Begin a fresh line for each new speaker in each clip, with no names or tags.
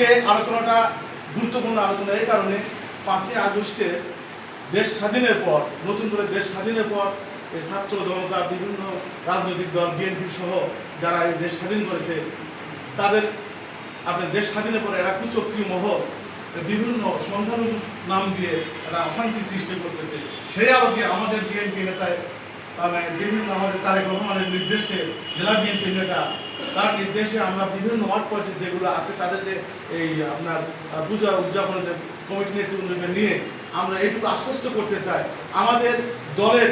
আজকে আলোচনাটা গুরুত্বপূর্ণ আলোচনা এই কারণে পাঁচই আগস্টে দেশ স্বাধীনের পর, নতুন করে দেশ স্বাধীনের পর এই ছাত্র জনতা, বিভিন্ন রাজনৈতিক দল, বিএনপি সহ যারা এই দেশ স্বাধীন করেছে, তাদের আপনার দেশ স্বাধীনের পরে এরা কুচক্রী মহল, বিভিন্ন সংখ্যালঘু নাম দিয়ে এরা অশান্তি সৃষ্টি করতেছে। সেই আলোকে আমাদের বিএনপি নেতায় মানে বিভিন্ন আমাদের তারেক রহমানের নির্দেশে জেলা বিএনপি নেতা, তার নির্দেশে আমরা বিভিন্ন ওয়ার্ড করেছি যেগুলো আছে তাদেরকে এই আপনার পূজা উদযাপনের যে কমিটি নেতৃবৃন্দকে নিয়ে আমরা এইটুকু আশ্বস্ত করতে চাই। আমাদের দলের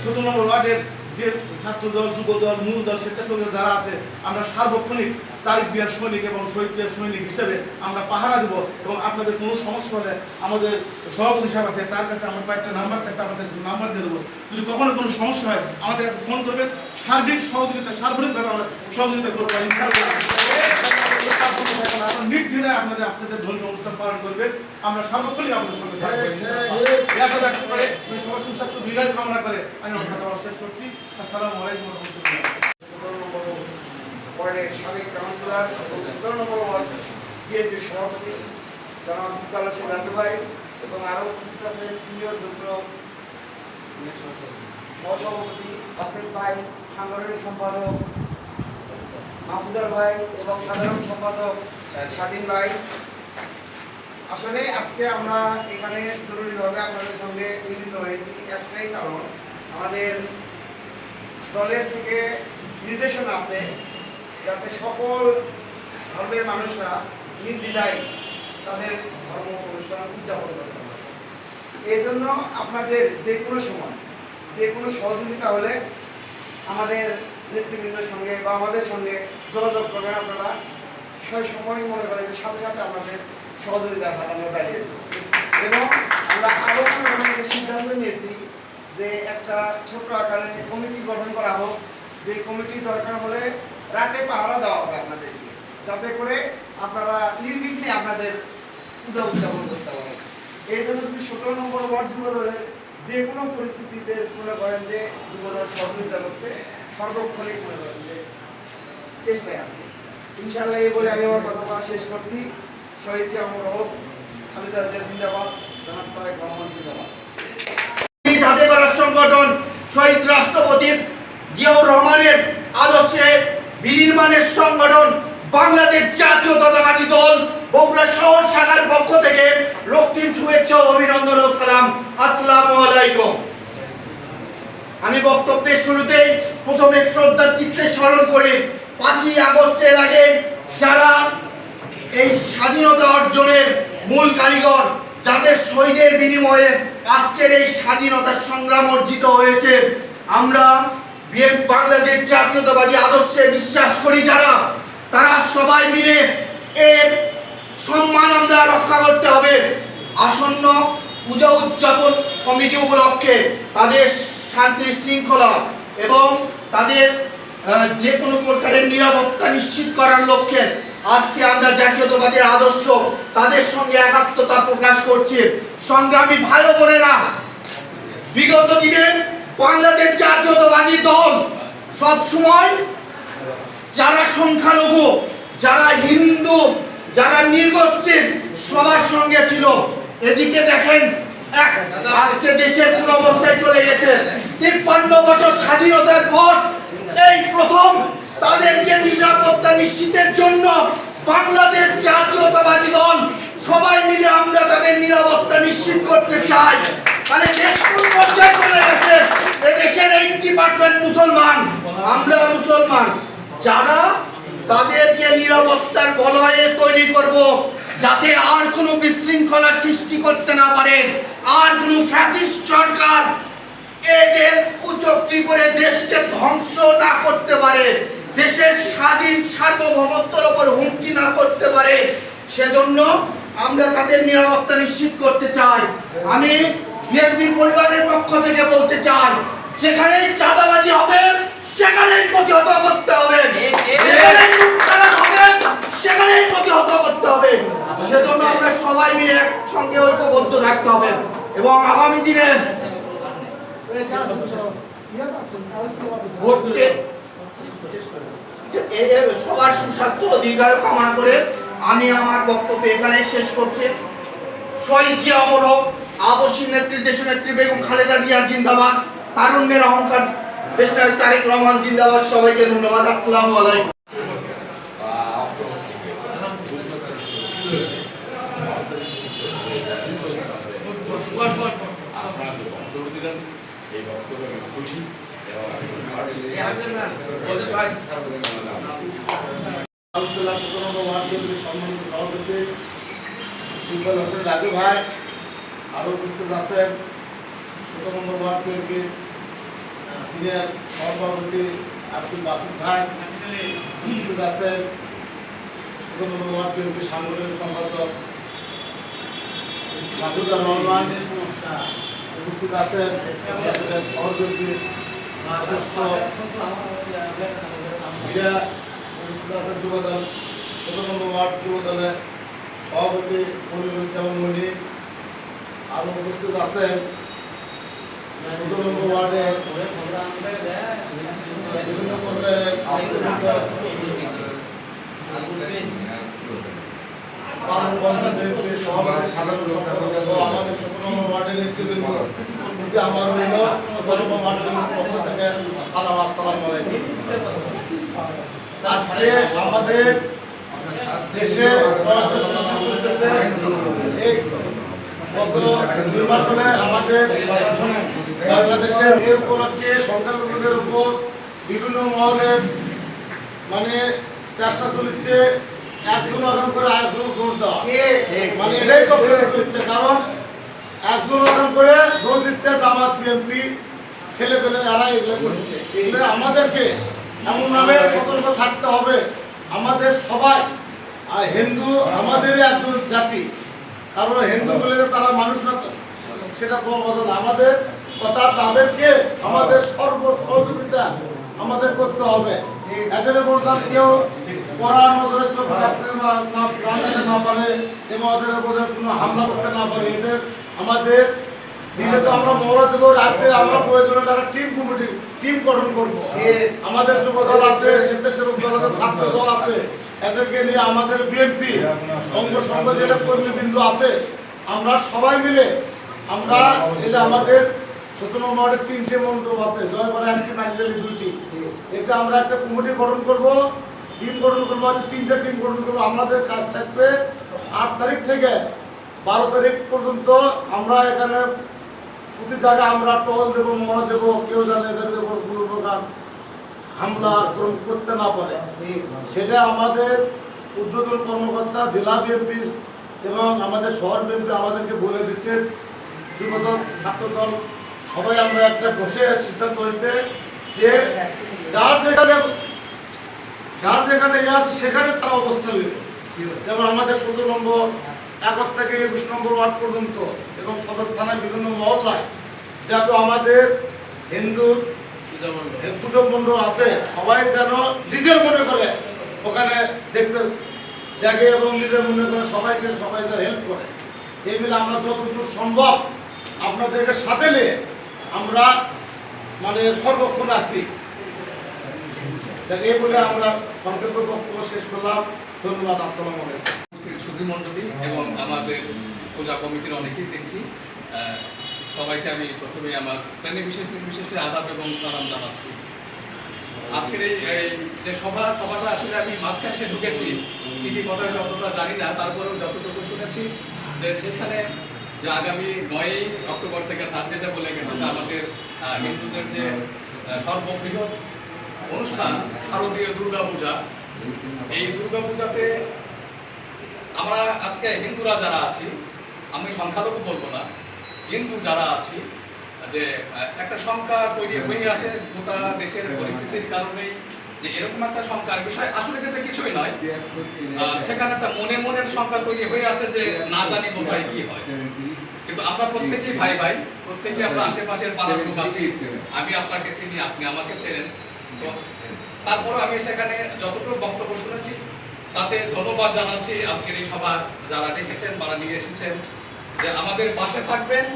সতেরো নম্বর ওয়ার্ডের যে ছাত্র দল মূল দল স্বেচ্ছাসেবক যারা আছে, আমরা সার্বক্ষণিক তারিখ জিয়ার সৈনিক এবং শহীদ জিয়ার সৈনিক হিসেবে আমরা পাহারা দেব এবং আপনাদের কোনো সমস্যা হলে আমাদের সভাপতি সাহেব আছে, তার কাছে আমরা কয়েকটা নাম্বার থাকবে আমাদের কিছু নাম্বার দিয়ে দেবো। যদি কখনো কোনো সমস্যা হয়, আমাদের কাছে ফোন করবেন। সার্বিক সহযোগিতা সার্বজনীনভাবে আমরা সহযোগিতা করব নির্দ্বিধায় আপনাদের আপনাদের ধর্মীয় অনুষ্ঠান পালন করবেন। আমরা সর্বক্ষণই আপনাদের সঙ্গে থাকব ইনশাআল্লাহ। এই আশা ব্যক্ত করে আমি সবার সুস্বাস্থ্য দীর্ঘায়ু কামনা করে আমি আমার কথা শেষ করছি। আসসালামু আলাইকুম রহমতুল্লাহ।
ওয়ার্ডের সাবেক কাউন্সিলর এবং সতেরো নম্বর ওয়ার্ড বিএনপির সভাপতি জনাব ইকবাল হোসেন রাজু ভাই এবং আরও উপস্থিত আছেন সিনিয়র যুগ্ম সহসভাপতি আসিফ ভাই সাংগঠনিক সম্পাদক মাহফুজার ভাই এবং সাধারণ সম্পাদক স্বাধীন ভাই। আসলে আজকে আমরা এখানে জরুরিভাবে আপনাদের সঙ্গে মিলিত হয়েছি একটাই কারণ, আমাদের দলের থেকে নির্দেশনা আছে যাতে সকল ধর্মের মানুষরা নির্দ্বিধায় তাদের ধর্ম অনুষ্ঠান উদযাপন করতে পারে। এই জন্য আপনাদের যে কোনো সময়, যে কোনো সহযোগিতা হলে আমাদের নেতৃবৃন্দের সঙ্গে বা আমাদের সঙ্গে যোগাযোগ করবেন আপনারা। সেই সময় মনে করেন সাথে সাথে আপনাদের সহযোগিতার হাত আমরা বাড়িয়ে এবং আমরা আরও সিদ্ধান্ত নিয়েছি যে একটা ছোট্ট আকারে কমিটি গঠন করা হোক, যে কমিটি দরকার হলে রাতে পাহারা দেওয়া হবে আপনাদেরকে, যাতে করে আপনারা নির্বিঘ্নে আপনাদের পূজা উদযাপন করতে পারেন। এই জন্য যদি সতেরো নম্বর ওয়ার্ড যুব দলে যে কোনো পরিস্থিতিতে মনে করেন যে যুবদল সহযোগিতা করতে সর্বক্ষণিক মনে করেন যে চেষ্টায় আছে। ইনশাআল্লাহ এই বলে আমি আমার কথা শেষ করছি। শহীদ জিয়ামুর হোক খালিদা জিয়া জিন্দাবাদ, জনাব তারেক রহমান জিন্দাবাদ।
জাতীয় সংগঠন শহীদ জিয়াউর রহমানের আদর্শে বিনির্মাণের সংগঠন বাংলাদেশ জাতীয়তাবাদী দল বগুড়া শহর শাখার পক্ষ থেকে রক্তিম শুভেচ্ছা অভিনন্দন ও সালাম। আসসালামু আলাইকুম। আমি বক্তব্যের শুরুতেই প্রথমে শ্রদ্ধা চিত্তে স্মরণ করে পাঁচই আগস্টের আগে যারা এই স্বাধীনতা অর্জনের মূল কারিগর, যাদের শহীদের বিনিময়ে আজকের এই স্বাধীনতা সংগ্রাম অর্জিত হয়েছে, আমরা বাংলাদেশ জাতীয়তাবাদী আদর্শে বিশ্বাস করি যারা, তারা সবাই মিলে এর সম্মান আমরা রক্ষা করতে হবে। আসন্ন পূজা উদযাপন কমিটি উপলক্ষে তাদের শান্তি শৃঙ্খলা এবং তাদের যে কোনো প্রকারের নিরাপত্তা নিশ্চিত করার লক্ষ্যে আজকে আমরা জাতীয়তাবাদের আদর্শ তাদের সঙ্গে একাত্মতা প্রকাশ করছি। সংগ্রামী ও বোনেরা, বিগত দিনে বাংলাদেশ জাতীয়তাবাদী দল সব সময় যারা সংখ্যালঘু, যারা হিন্দু, যারা নির্গোষ্ঠীর সবার সঙ্গে ছিল। এদিকে দেখেন আজকে দেশের কোন অবস্থায় চলে গেছে। তিপ্পান্ন বছর স্বাধীনতার পর এই প্রথম তাদেরকে নিরাপত্তা নিশ্চিতের জন্য বাংলাদেশ জাতীয়তাবাদী দল সবাই মিলে আমরা তাদের নিরাপত্তা নিশ্চিত করতে চাই। মানে দেশ কোন পর্যায়ে চলে গেছে? এদেশের এইটি পার্সেন্ট মুসলমান। আমরা মুসলমান। যারা তাদেরকে নিরাপত্তার বলয়ে তৈরি করব যাতে আর কোনো বিশৃঙ্খলা সৃষ্টি করতে না পারে। আর কোনো ফ্যাসিস্ট সরকার এদের কুচক্রি করে দেশকে ধ্বংস না করতে পারে দেশের স্বাধীন সার্বভৌমত্বের উপর হুমকি না করতে পারে। সেজন্য আমরা তাদের নিরাপত্তা নিশ্চিত করতে চাই। আমি বিএনপির পরিবারের পক্ষ থেকে বলতে চাই যেখানেই চাঁদাবাজি হবে সেখানেই প্রতিহত করতে হবে। লুটতরাজ হবে সেখানেই প্রতিহত করতে হবে। সেজন্য আমরা সবাই মিলে একসঙ্গে ঐক্যবদ্ধ থাকতে হবে। এবং আগামী দিনে সবার সুস্বাস্থ্য দীর্ঘায়ু কামনা করে আমি আমার বক্তব্য এখানে শেষ করছি। শহীদ জিয়া অমর হোক আবশ্যিক নেত্রী দেশ নেত্রী বেগম খালেদা জিয়া জিন্দাবাদ, তারুণ্যের অহংকার দেশ নায়ক তারেক রহমান জিন্দাবাদ, সবাইকে ধন্যবাদ। আসসালামু আলাইকুম।
এই বক্তব্যে আমি
সম্মানিত সভাপতি হোসেন রাজু ভাই আরও উপস্থিত আছেন সতেরো নম্বর ওয়ার্ড বিএনপির সিনিয়র সহসভাপতি আব্দুল বাসিদ ভাই উপস্থিত আছেন সতেরো নম্বর ওয়ার্ড বিএনপির সাংগঠনিক সম্পাদক উপস্থিত আছেন বিএনপির সদস্য ক্রীড়া উপস্থিত আছেন যুবদল সতেরো নম্বর ওয়ার্ড যুবদলের সভাপতি মনিরুজ্জামান মনি আরও উপস্থিত আছেন সতেরো নম্বর ওয়ার্ডের বিভিন্ন পর্যায়ের নেতৃবৃন্দ, পার্বত্য বন্ধন বিএনপির সভাপতি সাধারণ সম্পাদক সহ আমাদের সতেরো ওয়ার্ডের নেতৃবৃন্দ প্রতি আমার নম্বর পক্ষ থেকে সালাম আসসালাম আলাইকুম। আজকে আমাদের দেশে বরাদ্দ সৃষ্টি চলতেছে। গত দুই মাস হলে আমাদের বাংলাদেশের এর উপলক্ষে সংখ্যালঘুদের উপর বিভিন্ন মহলে মানে চেষ্টা চলছে। একজন আগাম করে আরেকজন দোষ দেওয়া। মানে এটাই চক্রান্ত চলছে কারণ একজন আগাম করে দোষ দিচ্ছে জামাত বিএনপি ছেলে পেলে যারা এগুলো করছে। এগুলো আমাদেরকে এমনভাবে সতর্ক থাকতে হবে। আমাদের সবাই আর হিন্দু আমাদেরই একজন জাতি। কারণ হিন্দু বলে তারা মানুষ না তো, সেটা বড় কথা না। আমাদের কথা তাদেরকে আমাদের সর্ব সহযোগিতা আমাদের করতে হবে। এদের প্রধান কেউ কড়া নজরে চোখ রাখতে না দিতে না পারে এবং ওদের উপরে কোনো হামলা করতে না পারে। এদের আমাদের দিনে তো আমরা মহড়া দেবো রাতে আমরা প্রয়োজনে তারা টিম কমিটি টিম গঠন করব। আমাদের যুব দল আছে স্বেচ্ছাসেবক দল আছে ছাত্র দল আছে এদেরকে নিয়ে আমাদের বিএনপি অঙ্গ যেটা কর্মীবৃন্দ আছে আমরা সবাই মিলে আমরা এটা আমাদের সতেরো নম্বরের তিনটে মন্ডপ আছে জয়পাড়া একটি নাগরালি দুইটি। এটা আমরা একটা কমিটি গঠন করব। টিম গঠন করব, আজ তিনটা টিম গঠন করব। আমাদের কাজ থাকবে আট তারিখ থেকে বারো তারিখ পর্যন্ত আমরা এখানে প্রতি জায়গায় আমরা টহল দেবো, মহড়া দেবো, কেউ জানে এদের উপর কোনো প্রকার হামলা আক্রমণ করতে না পারে। সেটা আমাদের উদ্বোধন কর্মকর্তা, জেলা বিএনপি এবং আমাদের শহর বিএনপি আমাদেরকে বলে দিচ্ছে। যুবদল, ছাত্রদল, সবাই আমরা একটা বসে সিদ্ধান্ত হয়েছে যে যার যেখানে যার যেখানে ইয়ে সেখানে তারা অবস্থান নেবে। যেমন আমাদের সতেরো নম্বর একর থেকে একুশ নম্বর ওয়ার্ড পর্যন্ত এবং সদর থানায় বিভিন্ন মহল্লায়, যাতে আমাদের হিন্দু পুজো মণ্ডল আছে, সবাই যেন নিজের মনে করে ওখানে দেখতে দেখে এবং নিজের মনে করে সবাইকে, সবাই যেন হেল্প করে। এই মিলে আমরা যতদূর সম্ভব আপনাদেরকে সাথে নিয়ে আমরা মানে সর্বক্ষণ আছি। এই বলে আমরা সংক্ষেপ বক্তব্য শেষ করলাম। ধন্যবাদ, আসসালামু আলাইকুম।
সুধী মণ্ডলী এবং আমাদের পূজা কমিটির অনেকেই দেখছি। সবাইকে আমি প্রথমে আমার শ্রেণি বিশেষ নির্বিশেষে আদাব এবং সালাম জানাচ্ছি। আজকের এই যে সভা, সভাটা আসলে আমি মাঝখানে এসে ঢুকেছি। কি কি কথা হয়েছে অতটা জানি না। তারপরেও যতটুকু শুনেছি যে সেখানে যে আগামী নয়ই অক্টোবর থেকে স্যার যেটা বলে গেছে যে আমাদের হিন্দুদের যে সর্ববৃহৎ অনুষ্ঠান শারদীয় দুর্গা পূজা এই দুর্গা পূজাতে আমরা আজকে হিন্দুরা যারা আছি, আমি সংখ্যালঘু বলব না, হিন্দু যারা আছি, যে একটা সংখ্যা তৈরি হয়ে আছে গোটা দেশের পরিস্থিতির কারণেই, যে এরকম একটা সংখ্যার বিষয় আসলে কিন্তু কিছুই নয়। সেখানে একটা মনে মনের সংখ্যা তৈরি হয়ে আছে যে না জানি কোথায় কি হয়। কিন্তু আমরা প্রত্যেকেই ভাই ভাই, প্রত্যেকেই আমরা আশেপাশের পাড়ার লোক আছি। আমি আপনাকে চিনি, আপনি আমাকে চেনেন। তো তারপরে আমি সেখানে যতটুকু বক্তব্য শুনেছি, তাতে ধন্যবাদ জানাচ্ছি আজকের এই সভা যারা ডেকেছেন যারা নিয়ে এসেছেন, যে আমাদের পাশে থাকবেন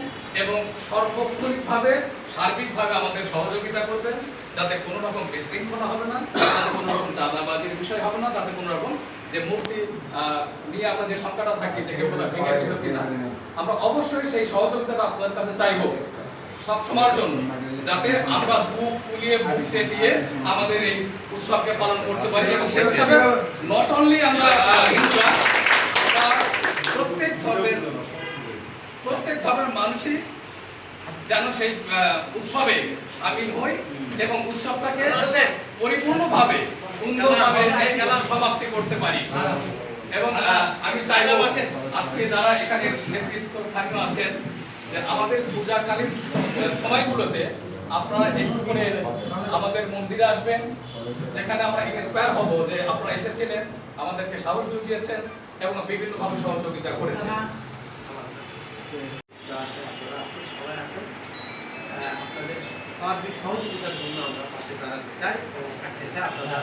এবং সর্বক্ষণিকভাবে, সার্বিকভাবে আমাদের সহযোগিতা করবেন, যাতে কোনো রকম বিশৃঙ্খলা হবে না, যাতে কোনো রকম চাঁদাবাজির বিষয় হবে না, যাতে কোনো রকম যে মূর্তি নিয়ে আমরা যে সংখ্যাটা থাকি, যে কেউ ভেঙে কিনা, আমরা অবশ্যই সেই সহযোগিতাটা আপনাদের কাছে চাইব সব সময়ের জন্য। যাতে আমরা বুক ফুলিয়ে বুক চেতিয়ে আমাদের এই উৎসবকে পালন করতে পারি এবং সেই হিসাবে নট অনলি আমরা হিন্দুরা প্রত্যেক ধর্মের প্রত্যেক ধর্মের মানুষই যেন সেই উৎসবে সামিল হই এবং উৎসবটাকে পরিপূর্ণভাবে সুন্দরভাবে সমাপ্তি করতে পারি। এবং আমি চাইব আজকে যারা এখানে নেতৃত্ব স্থানীয় আছেন যে আমাদের পূজাকালীন সময়গুলোতে আপনারা করে আমাদের মন্দিরে আসবেন যেখানে আমরা ইন্সপায়ার হব যে আপনারা এসেছিলেন আমাদেরকে সাহস জুগিয়েছেন এবং বিভিন্নভাবে সহযোগিতা করেছেন।
আছে সবাই আছেন আহ, আপনাদের সার্বিক সহযোগিতার জন্য আমরা পাশে দাঁড়াতে চাই এবং থাকতে চাই আপনারা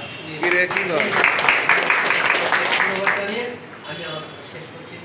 ধন্যবাদ। জানিয়ে আমি আমার শেষ করছি।